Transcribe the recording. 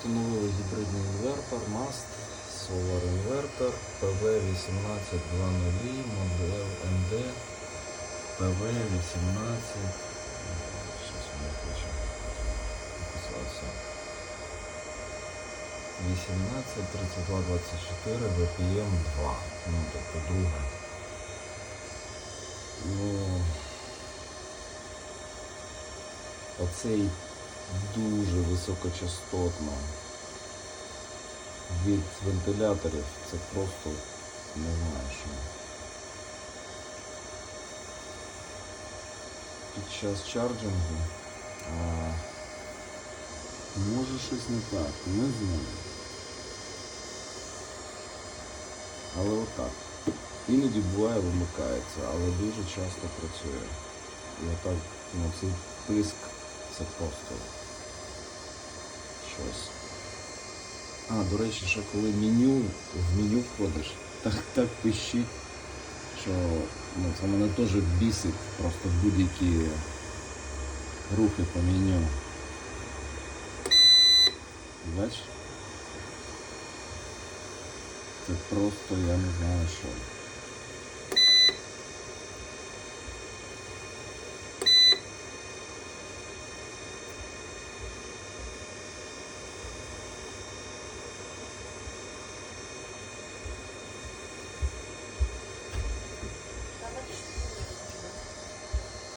Встановили гібридний інвертор, MAST, Solar Inverter, PV1820, модель MD, PV18. Щось мене хоче написатися. 18 32 24 VPM 2. Ну, тобто друга. Ну, оцей дуже високочастотно від вентиляторів це просто не знаю що. Під час чарджингу а, може щось не так, не знаю. Але отак. Іноді буває вимикається, але дуже часто працює. І отак, ну цей тиск це просто щось. А, до речі, ще коли меню, в меню входиш, так так пищить, що ну, це мене теж бісить просто будь-які рухи по меню. Бачиш? Це просто я не знаю що.